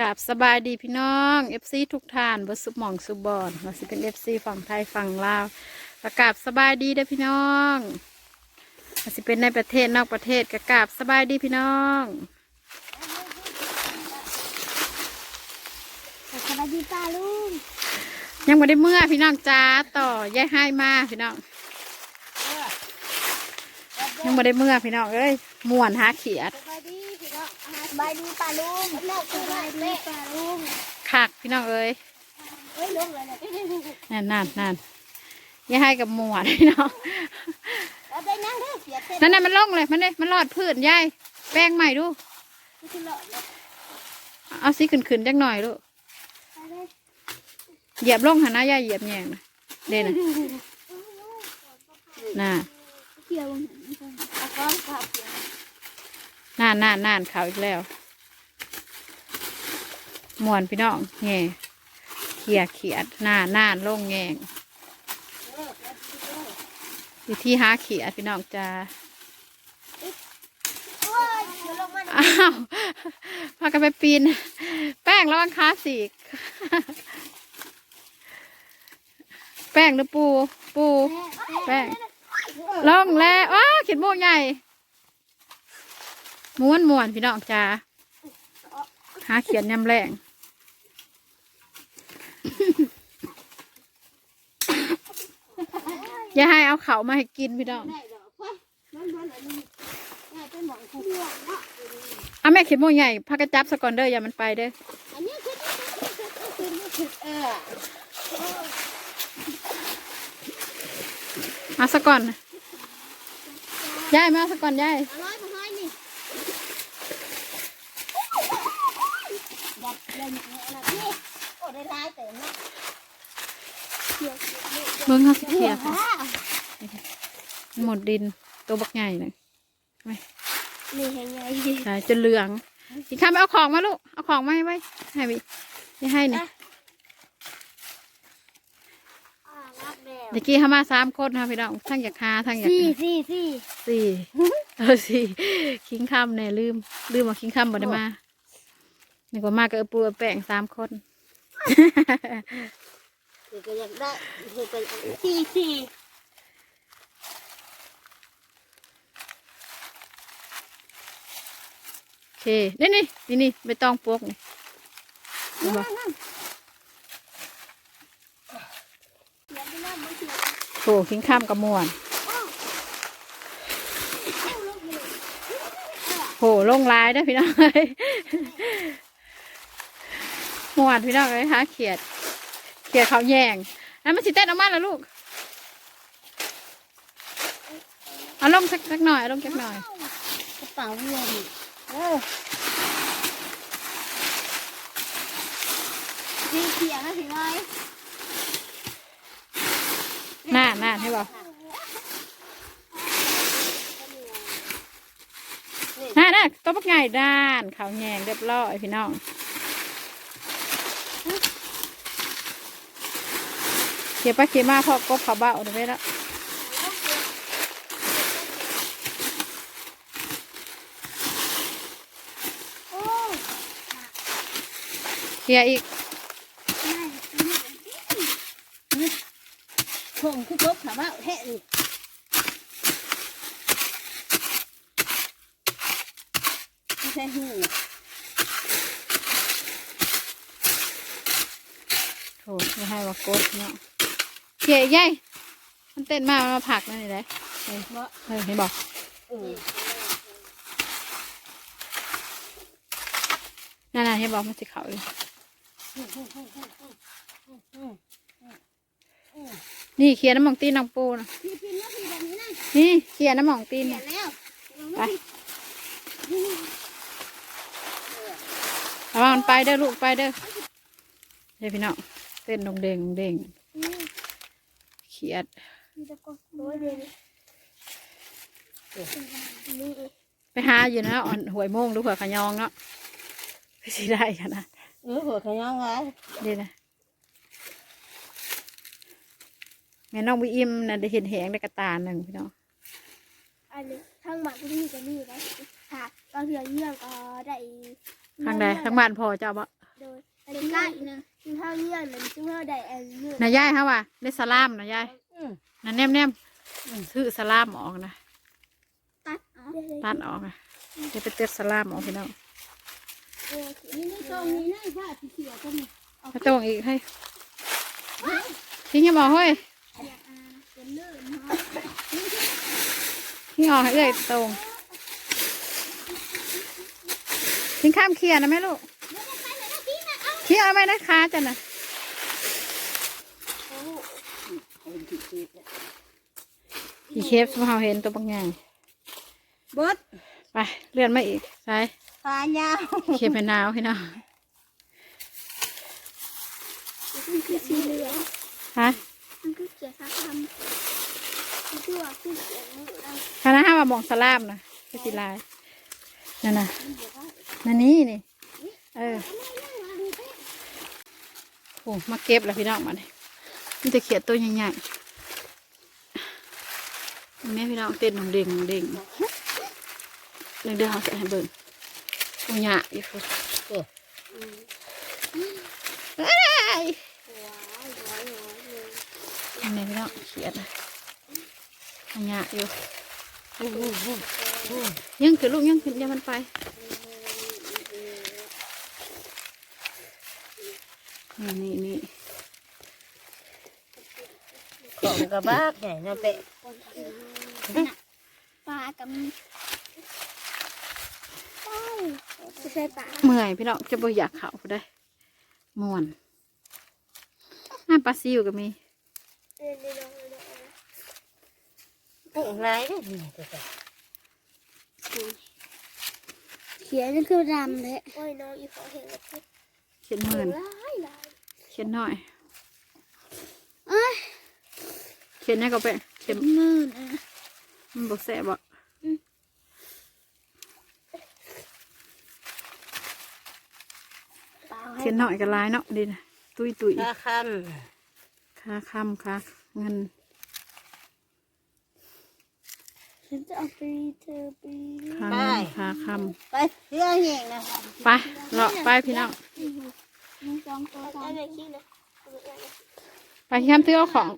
กับสบายดีพี่น้องเอฟซีทุกท่านบสุหมองสุบอนมาสิเป็นเอฟซีฝั่งไทยฝั่งลาวประกาศสบายดีเด้อพี่น้องมาสิเป็นในประเทศนอกประเทศกระกราบสบายดีพี่น้องสวัสดีป้าลุงยังไม่ได้เมื่อพี่น้องจ้าต่อแย่ให้มาพี่น้องยังไม่ได้เมื่อพี่น้องเอ้ยม่วนหาเขียดสวัสดีพี่น้องส บายดีป้าลุงสบายดีป้าลุงคักพี่น้องเอ้ยเฮ้ยลุงเลยเนี่ยนั่นนั่นนั่นแย่ให้กับม่วนพี่น้องเราไปนั่งเด้อเสียเต้นนั่นน่ะมันล่องเลยมันเลยมันรอดพื้นยายแป้งใหม่ดูที่หลอดเลยเอาสิขึ้นขึ้นๆจักหน่อยลูกไปเลยเหยียบลงหาหน้ายายเหยียบแยงนะเด่นนะน่าเกี่ยวลงตะก้อนขับ น่านน่านน่านเขาอีกแล้วมวนพี่น้องแง่เขียเขียดน่านน่านลงแงงวิธีหาเขียดพี่น้องจ้าโอ้ยเดี๋ยวลงมาอ้าวพากันไปปีน แป้งระวังขาสีก แป้งหรือปู ปู แป้งลงแล้วอ้าเขียนโมใหญ่ ม้วนม้วนพี่น้องจ้าหาเขียนยำแรงอย่าให้เอาเขามาให้กินพี่น้องได้ดอกเอาแม่เขียนโมใหญ่พากระจับสกอนเด้ออย่ามันไปเด้ออันนี้คือคือคือเอาสะก่อนนะยายมาเอาสะก่อนยาย อร่อยบ่ให้นี่ดัดเล่นอะไรนี่โอ้ได้ร้ายแต่เนาะ เบิ้งเขาสิเขียดค่ะหมดดินตัวบักใหญ่เลยนี่เห็นไงใช่จนเหลืองอีกคำไปเอาของมาลูก เอาของมาให้ไว้ให้ไปให้ให้เนี่ยอ่ารักแล้วเมื่อกี้เขามาสามคนค่ะพี่น้องทั้งอยากหาทั้งอยากสี่สี่สี่สี่เออสี่คิงคำเนี่ยลืม ลืมว่าคิงคำบ่ได้มานี่ก็มากับเออปูเออแป้งสามคนเดี๋ยวก็อยากได้เดี๋ยวก็อยากได้สี่สี่โอเค นี่นี่นี่นี่ไม่ต้องปวกนี่เห็นบ่นั่นเขียนไปแล้วมันเขียนโถคิงคำกับมวนเข้าลงเลยโหลงลายเด้อพี่น้องเอ้ยมวนพี่น้องเอ้ยหาเขียด เขียดเขาแยงแล้วมันสิเต้นออกมาแล้วลูก เอาลงสักสักหน่อยเอาลงสักหน่อยกระเป๋าเงินเออสีเขียวนะพี่น้อยน่าน่าให้บอกน่าน่าตัวปักใหญ่ด้านเขาแยงเรียบร้อยพี่น้อง เขียบไปเขียบมาพอกบเขาเบาเดี๋ยวไปแล้วโอ้เขียอีกคงคือจบถามว่าแห่นี่ไม่ใช่หูโถไม่ให้ว่ากดเนาะ เขียอีกยัยมันเต้นมากมันมาผลักนั่นนี่เลยเฮ้ยบ่เฮ้ยเห็นบอกเออนั่นน่ะเห็นบอกมันสิเขาอยู่นี่เขียน้ำหมองตีนน้องปูนะพี่พี่นะพี่แบบนี้นะนี่เขียน้ำหมองตีนเขียเนี่ยนแล้วไประวังมันไปเด้อลูกไปเด้อเฮ้ยพี่น้องเต้นดงเด้งดงเด้ง เขียดมีตะกอนโอ้ยเดี๋ยวนี่ไปหาอยู่นะอ่อนหวยโมงหรือเผื่อขะยองเนาะไปสิได้กันนะเออหัวขยังไงเดี๋ยวนะแม่น้องวิอิมน่ะได้เห็นแหงได้กระตาหนึ่งพี่น้องอันนี้ทางบ้านที่นี่จะมีนะค่ะตอนเที่ยวเยี่ยมก็ได้ทางใดทางบ้านพอเจ้าบ่ทเป็นก้าอีกนึง ซึ่งเท่าเลี้ยงเลยซึ่งเท่าใดอันนี้นายยายฮะว่ะได้สลามนายยายอืมนั่นแนมแนมซื้อสลามออกนะตัดอ๋อตัดออกนะเดี๋ยวไปเตือนสลามออกพี่น้องเออนี่นี่ตรงนี้นี่ว่าสีเขียวก็มีมาตรงอีกให้ทิ้งยังบอกเฮ้ยอยากอ่าเป็นเลื่อนเนาะทิ้งออกให้เอ้ยตรงทิ้งข้ามเคลียร์นะแม่ลูก เคลียร์เอาไว้นะคะจันนะคนที่เจ็บเนี่ยอีเคฟเราเห็นตัวบางอย่างเบิดไปเลื่อนมาอีกใช่ปลายาวเคฟเป็นหนาวพี่น้องมันคือสีเหลืองฮะมันคือเขียวสักคำมันคือว่าคือเขียวมือเราคณะห้ามามองสลามนะคือสิลายนั่นน่ะนั่นนี่นี่เออ โอ้มาเก็บแล้วพี่น้องมาเลยมันจะเขียดตัวใหญ่ๆอันนี้พี่น้องเต้นหนุ่มเด้งหนุ่มเด้งเรื่องเดือดเขาจะให้เบิ่งตัวใหญ่อีกคนโอ้เอ้ยว้าวว้าวว้าวเลยอันนี้พี่น้องเขียดนะตัวใหญ่อยู่โหโอ้โหโอ้ยังขึ้นลูกยังขึ้นเดี๋ยวมันไป นี่นี่นี่ของกระบากใหญ่นะเปะปลากับมีใช่ไม่ใช่ปลาเมื่อยพี่น้องจะบ่อยากเข่าได้ม่วนน้ำปลาซิวก็มีเดี๋ยวเดี๋ยวเดี๋ยวเดี๋ยวโอ้ไรเนี่ยนี่ตัวแต่เขียวนี่คือดำเลยโอ้ยน้องอีขอเห็นแล้วคือเขียนหมื่นลายลาย เขียนหน่อย เอ้ยเขียนนี่ก็ไปเขียนหมื่นอะมันบ่แสบบ่เปล่าให้เขียนหน่อยก็ลายเนาะดีนะตุยตุยตาคค่าคำค่าเงินฉันจะเอาไปเธอไปค่าเงินค่าคำไปเรื่องเองนะำไปเลาะไปพี่น้องหนึ่งส องตัวสามอะไรขี้นะไปที่คำซื้อเอาของ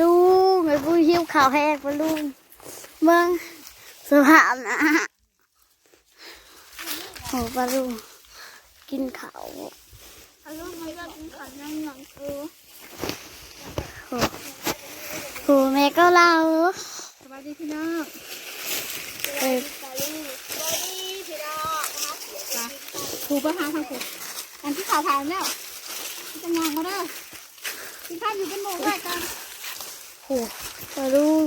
ลุงไอ้ผู้หิวข่าวแห้งปะลุงเมืองสภาพนะโอ้ปะลุงกินข้าวปะลุงไม่ก็กินข้าวนั่งหลังกูโอ้โหแม่ก็เล่าสบายดีพี่น้องเออถูกปะคะทางถูก อันที่ข่าวผ่านแล้วจะงานเขาเด้อกินข้าวอยู่เป็นหมู่ด้วยกันโหปะลุง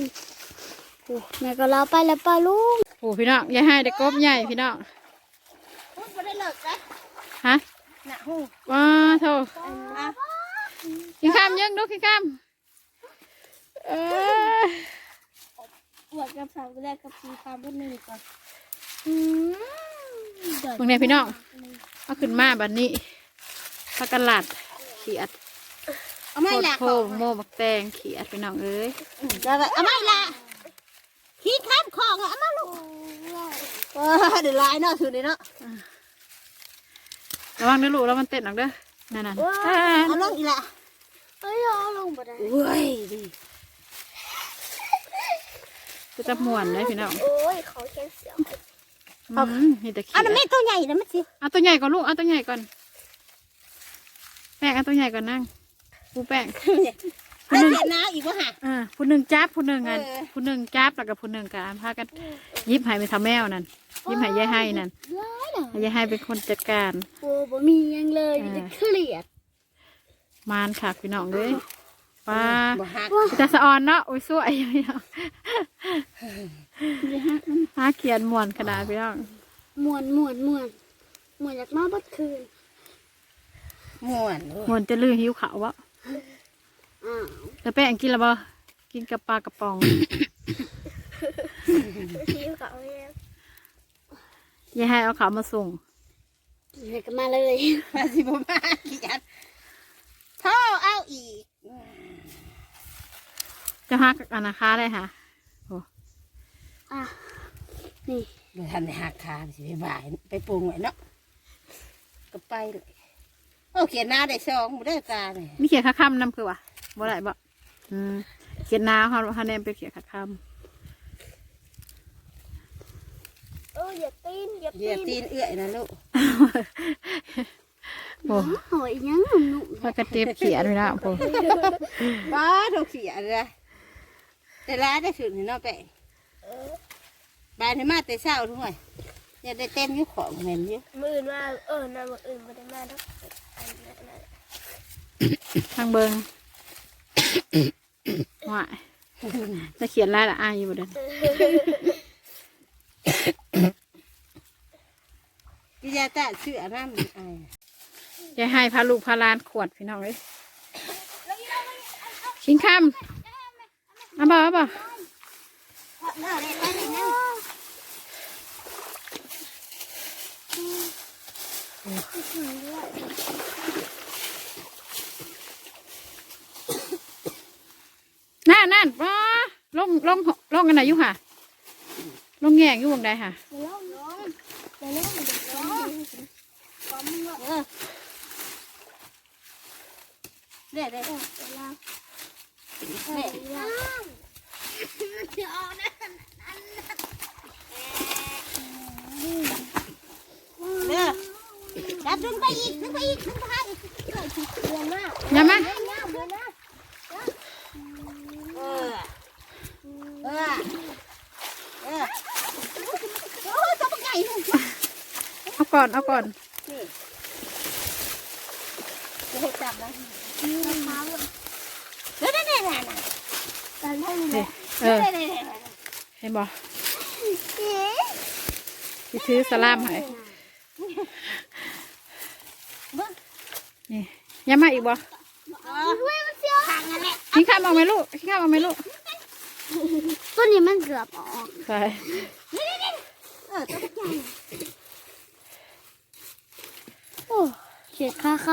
โอ้แม่ก็เล่าไปแล้วปะลุงโอ้พี่น้องอย่าให้ได้กบใหญ่พี่น้องพูดไม่ได้เลิกนะฮะน่ะหูว้าโถกินข้ามยังดูกินข้ามเอออวดกับสาวแรกกับสีฟ้าบนหนึ่งก่อนมึงเนี่ยพี่น้อง เอาขึ้นมาบัดนี้พักกันหลัดเขียดเอาไม่ละโคตรโมบักแตงเขียดพี่น้องเอ้ยจะไปเอาไม่ละขี้ข้ามของอะเอามาลูกเออเดี๋ยวลายเนาะถือนี่เนาะระวังเด้อลูกแล้วมันเต้นออกเด้อนั่นน่ะอ่าเอาลงอีกละเอ้ยเอาลงบ่ได้เว้ยดิจะจะม่วนเลยพี่น้องโอ้ยเขาแค่เสียว อืมนี่แต่เขียเอาดน้ำไม่ตัวใหญ่นะมันสิเอาตัวใหญ่ก่อนลูกเอาตัวใหญ่ก่อน แป้งเอาตัวใหญ่ก่อนนั่งปูแป้งเอาเสียน้าอีกวะฮะ อ่าผู้หนึ่งจับผู้หนึ่งอันเออ ผู้หนึ่งจับแล้วก็ผู้หนึ่งการพากันยิบให้ไปทำแมวนั่นยิบให้ยายให้นั่นร้ายน่ะให้ยายให้เป็นคนจัดการ โอ้บ่มีหยังเลยอ่า จะเครียดมานค่ะพี่น้องเลยป้าบ่หักจะสะออนเนาะโอ้ยสวยพี่น้อง หาเขียนม่วนขนาดพี่น้องม่วนม่วนม่วนม่วนอยากนอนบัดคืนม่วนม่วนจะลือหิวเขาววะอ้าวแต่แป้งกินแล้วบ่กินกับปลากระป๋องพี่เขาแล้วยายให้เอาเขาวมาส่งเดี๋ยวก็มาเลยมาสิบ่มาขี้ยันท่อเอาอีก จะฮักอนาคาได้ค่ะ อะนี่บ่ทันได้หักขาสิไปบ่ายไปปรุงไว้เนาะก็ไปเลยโอ้เขียนหน้าได้สองบ่ได้ตาเนี่ยมีเขียนค่าคำนำคือวะบ่ได้บ่อืมเขียนนาเขาเขาแนมไปเขียนค่าคเอออย่าตีนอย่าเหยียบตีนเอื้อยนะลูกำโอ้หอยยังหนุ่มพากระเจ็บเขียนไว้แล้วโอ้บ้าถูกเขียนเลยแต่ร้านได้ถึงนี่เนาะแป้ง บ้านนี้มาแต่เช้าด้วยอย่าได้เต้นอยุ่ของเหม็นอยู่มืออื่นว่าเออนามืออื่นไม่ได้มาแล้วทางเบิง ว่าจะเขียนลายละอายอยู่บ่เดินกิยาตาเชื่อน้ำไอ้จะให้พาลูกพาหลานขวดพี่น้องเลยชิงคำเอาบ่เอาบ่ นั่นนั่นว้าลงลงลงกันไหนอยู่ค่ะ ลงแงงอยู่วงใดค่ะเดี๋ยวลงลงเดี๋ยวลงเดี๋ยวลงเออเด้เด้เดี๋ยวลงเด้เดี๋ยวลงเดี๋ยวเอานะ เด้อ จับดึงไปอีกดึงไปอีกดึงไปอีกเดี๋ยวมาอย่ามา เดี๋ยวมาเดี๋ยวมาเออเออเออโอ้ยตัวใหญ่เลยเอาก่อน เอาก่อน นี่จะให้จับนะมาเลยเด้อเด้อเด้อเด้อแต่เล่นเอเลยเออเด้อเด้อเห็นบ่เอ๊ะสิซื้อสลามให้ นี่อย่ามาอีกบ่ด้วยมันเสียวทางนั่นแหละชิงข้ามเอาไหมลูกชิงข้ามเอาไหมลูกตัวนี้มันเกือบออกใช่เออตัวใหญ่โอ้เสียค่าค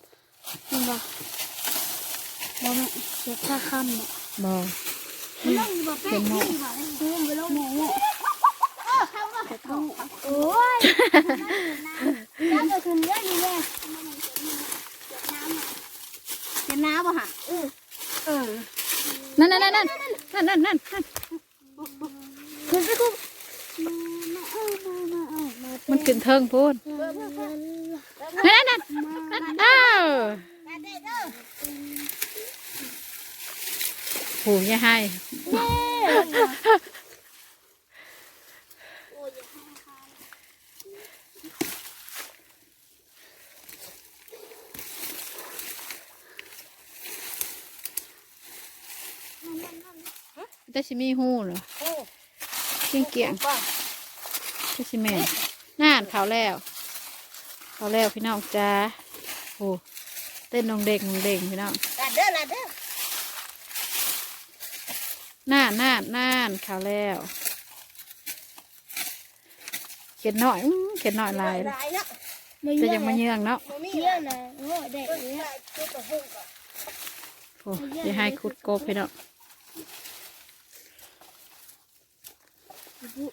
ำเห็นปะบอกแม่เสียค่าคำเนี่ยบ่เห็นหมดดูไปลงหมูโอ้ยน้ำจะขึ้นเยอะอยู่เลย เห็นน้ำป่ะฮะ เออนั่นนั่นนั่นนั่นนั่นนั่นนั่น ขึ้นไปกุ้ง มันขึ้นเทิงพูนนั่นนั่นนั่นอ้าวผูอย่าให้แต่ชิมีหูเหรอเกี่ยงเกี่ยงแต่ชิแม่านเขาแล้วเขาแล้วพี่น้องจ้าโอ้เต้นนองเด็กนองเด็กพี่น้องลาเด้อลาเด้อน่านน่านน่านเขาแล้วเขียนหน่อยอื้อเขียนหน่อยลายลายเนาะจะยังมาเยื่องเนาะมันมีเยอะนะโอ้เด็กเนี่ยโอ้จะให้คุดโกบพี่น้อง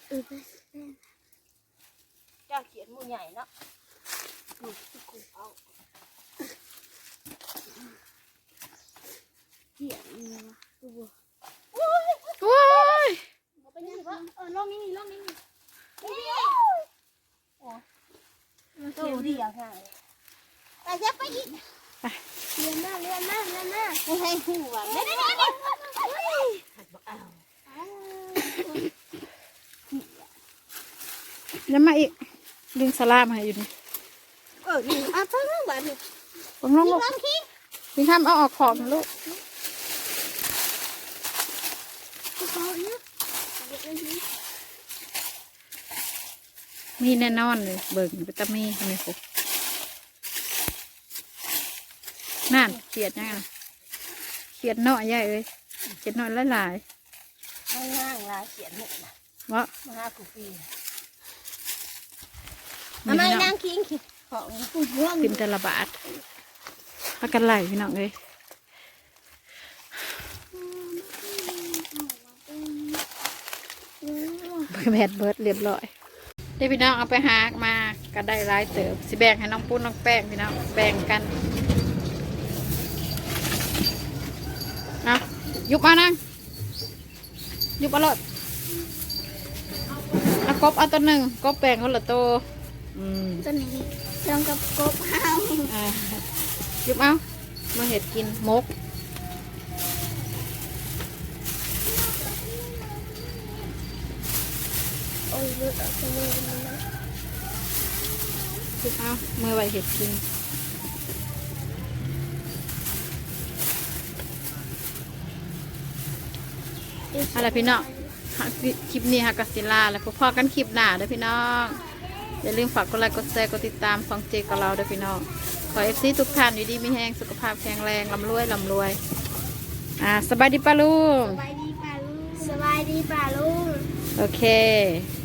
เจ้าเขียนมูใหญ่เนาะเกี่ยนี่วะดูบ่โอ้ยเป็นยังไงเออลองนี่ลองนี่ตู้เดียวค่ะแต่จะไปอีกเรียนมาเรียนมาเรียนมาไม่ให้หูว่ะไม่ได้ไม่ได้ยังมาอีก ดึงสลามให้อยู่นี่เออนี่อะฟังเรื่องแบบนี้ผมลงลูกลองคิงพี่ทำเอาออกขอบนะลูกเขาเนี่ยมีแน่นอนเลยเบิ่งไปตามีทำไมครบนั่นเขียดยังไงเขียดน้อยใหญ่เอ้ยเขียดน้อยหลายห้างห้างลาเขียนหมดนะๆวะมาห้ากูปีมี ทำไมพี่น้นาองงคิงของกินแต่ละบาทพากันไหลพี่น้องเอ้ยแบดเบิร์ดเรียบร้อยเดี๋ยวพี่น้องเอาไปหามาก็ได้หลายเติบสิแบ่งให้น้องปุ้นน้องแป้งพี่น้องแบ่งกันเอายุบมานั่งยุบเอาเลยเอากบเอาตัวหนึ่งกบแป้งคนละตัว อืมตัวนี้ลองกับกบเฮาอ่ายุบเอามาเห็ดกินมก โอ้ยเลือดออกจากมือมันเลยยุบเอามือไว้เห็ดกิน เอาล่ะพี่น้อง คลิปนี้ฮะกัสิลาแล้วพบพอกันคลิปหน้าเด้อพี่น้อง อย่าลืมฝากกดไลค์กดแชร์กดติดตามสองเจกับเราเด้อพี่น้องขอเอฟซีทุกท่านอยู่ดีมีแห้งสุขภาพแข็งแรงลำรวยลำรวย อ่าสบายดีป้าลุงสบายดีป่าลุงสบายดีป่าลุงโอเคส